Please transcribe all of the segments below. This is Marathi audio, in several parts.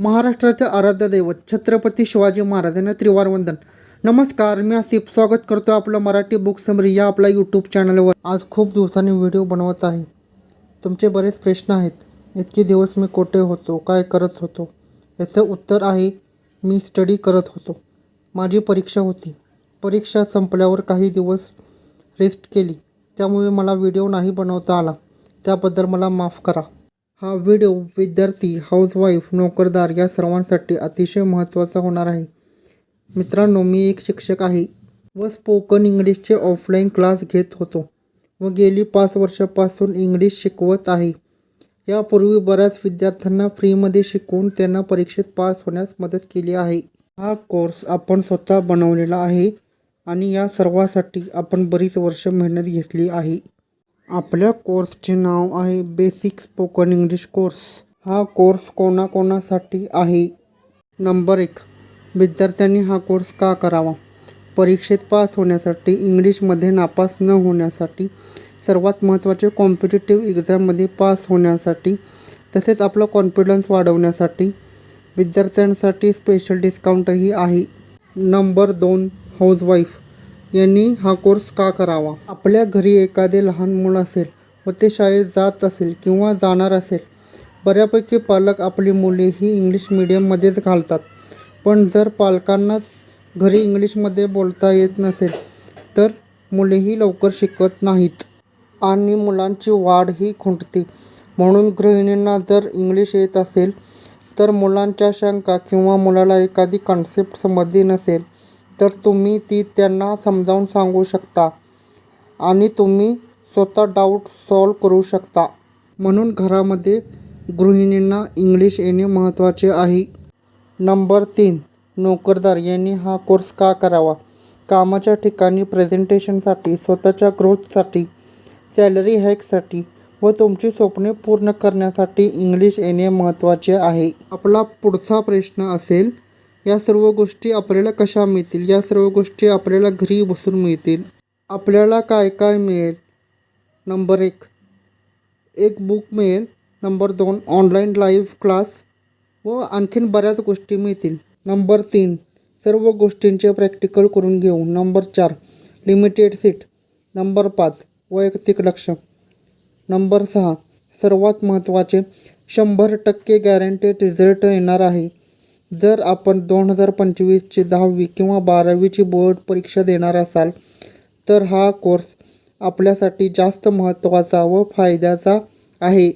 महाराष्ट्राचे आराध्य दैवत छत्रपती शिवाजी महाराजांना त्रिवार वंदन नमस्कार मी आसिफ. स्वागत करतो आपलं मराठी बुक समरी या आपल्या यूट्यूब चॅनलवर आज खूप दिवसांनी व्हिडिओ बनवत आहे. तुमचे बरेच प्रश्न आहेत. इतके दिवस मी कोठे होतो? काय करत होतो? याचं उत्तर आहे मी स्टडी करत होतो. माझी परीक्षा होती. परीक्षा संपल्यावर काही दिवस रेस्ट केली. त्यामुळे मला व्हिडिओ नाही बनवता आला. त्याबद्दल मला माफ करा. हा व्हिडिओ विद्यार्थी हाऊसवाईफ नोकरदार या सर्वांसाठी अतिशय महत्त्वाचा होणार आहे. मित्रांनो मी एक शिक्षक आहे व स्पोकन इंग्लिशचे ऑफलाईन क्लास घेत होतो व गेली पाच वर्षापासून इंग्लिश शिकवत आहे. यापूर्वी बऱ्याच विद्यार्थ्यांना फ्रीमध्ये शिकवून त्यांना परीक्षेत पास होण्यास मदत केली आहे. हा कोर्स आपण स्वतः बनवलेला आहे आणि या सर्वासाठी आपण बरीच वर्ष मेहनत घेतली आहे. आपल्या कोर्सचे नाव आहे बेसिक स्पोकन इंग्लिश कोर्स हा कोर्स कोणाकोणासाठी आहे? नंबर एक. विद्यार्थ्यांनी हा कोर्स का करावा? परीक्षेत पास होण्यासाठी इंग्लिशमध्ये नापास न होण्यासाठी सर्वात महत्त्वाचे कॉम्पिटेटिव्ह एक्झाममध्ये पास होण्यासाठी तसेच आपला कॉन्फिडन्स वाढवण्यासाठी विद्यार्थ्यांसाठी स्पेशल डिस्काउंटही आहे. नंबर दोन. हाऊसवाईफ यांनी हा कोर्स का करावा? आपल्या घरी एखादे लहान मुलं असेल व ते शाळेत जात असेल किंवा जाणार असेल बऱ्यापैकी पालक आपली मुले ही इंग्लिश मिडियममध्येच घालतात. पण जर पालकांनाच घरी इंग्लिशमध्ये बोलता येत नसेल तर मुलेही लवकर शिकत नाहीत. आणि मुलांची वाढ ही खुंटते. म्हणून गृहिणींना जर इंग्लिश येत असेल तर मुलांच्या शंका किंवा मुलाला एखादी कॉन्सेप्ट समजली नसेल तर तुम्ही ती त्यांना समजावून सांगू शकता आणि तुम्ही स्वतः डाऊट सॉल्व करू शकता. म्हणून घरामध्ये गृहिणींना इंग्लिश येणे महत्त्वाचे आहे. नंबर तीन नोकरदार यांनी हा कोर्स का करावा? कामाच्या ठिकाणी प्रेझेंटेशनसाठी स्वतःच्या ग्रोथसाठी सॅलरी हॅकसाठी व तुमची स्वप्ने पूर्ण करण्यासाठी इंग्लिश येणे महत्त्वाचे आहे. आपला पुढचा प्रश्न असेल या सर्व गोष्टी आपल्याला कशा मिळतील? या सर्व गोष्टी आपल्याला घरी बसून मिळतील. आपल्याला काय काय मिळेल? नंबर एक. एक बुक मिळेल. नंबर दोन. ऑनलाईन लाईव्ह क्लास व आणखीन बऱ्याच गोष्टी मिळतील. नंबर तीन. सर्व गोष्टींचे प्रॅक्टिकल करून घेऊ नंबर चार. लिमिटेड सीट नंबर पाच. वैयक्तिक लक्ष. नंबर सहा. सर्वात महत्त्वाचे शंभर टक्के गॅरंटेड रिझल्ट येणार आहे. जर आपण दोन हजार पंचवीसची दहावी किंवा बारावीची बोर्ड परीक्षा देणार असाल तर हा कोर्स आपल्यासाठी जास्त महत्त्वाचा व फायद्याचा आहे.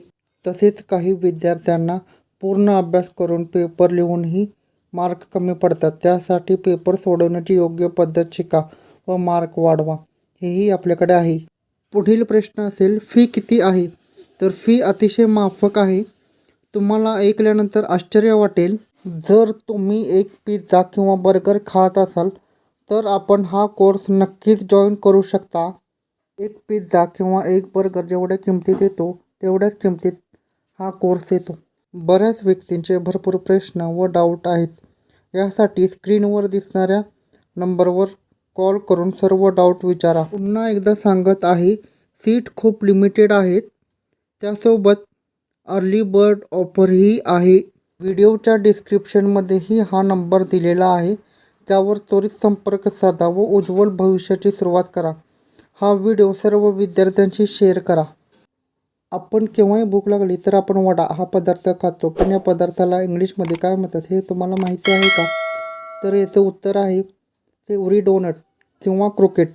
तसेच काही विद्यार्थ्यांना पूर्ण अभ्यास करून पेपर लिहूनही मार्क कमी पडतात. त्यासाठी पेपर सोडवण्याची योग्य पद्धत शिका व मार्क वाढवा. हेही आपल्याकडे आहे. पुढील प्रश्न असेल फी किती आहे? तर फी अतिशय माफक आहे. तुम्हाला ऐकल्यानंतर आश्चर्य वाटेल. जर तुम्ही एक पिझ्झा किंवा बर्गर खात असाल तर आपण हा कोर्स नक्कीच जॉईन करू शकता. एक पिझ्झा किंवा एक बर्गर जेवढ्या किमतीत येतो तेवढ्याच किमतीत हा कोर्स येतो. बऱ्याच व्यक्तींचे भरपूर प्रश्न व डाऊट आहेत. यासाठी स्क्रीनवर दिसणाऱ्या नंबरवर कॉल करून सर्व डाऊट विचारा. पुन्हा एकदा सांगत आहे सीट खूप लिमिटेड आहेत. त्यासोबत अर्ली बर्ड ऑफरही आहे. व्हिडिओच्या डिस्क्रिप्शनमध्येही हा नंबर दिलेला आहे. त्यावर त्वरित संपर्क साधा व उज्ज्वल भविष्याची सुरुवात करा. हा व्हिडिओ सर्व विद्यार्थ्यांशी शेअर करा. आपण केव्हाही भूक लागली तर आपण वडा. हा पदार्थ खातो. पण या पदार्थाला इंग्लिशमध्ये काय म्हणतात हे तुम्हाला माहिती आहे का? तर याचं उत्तर आहे ते उरी डोनट किंवा क्रोकेट.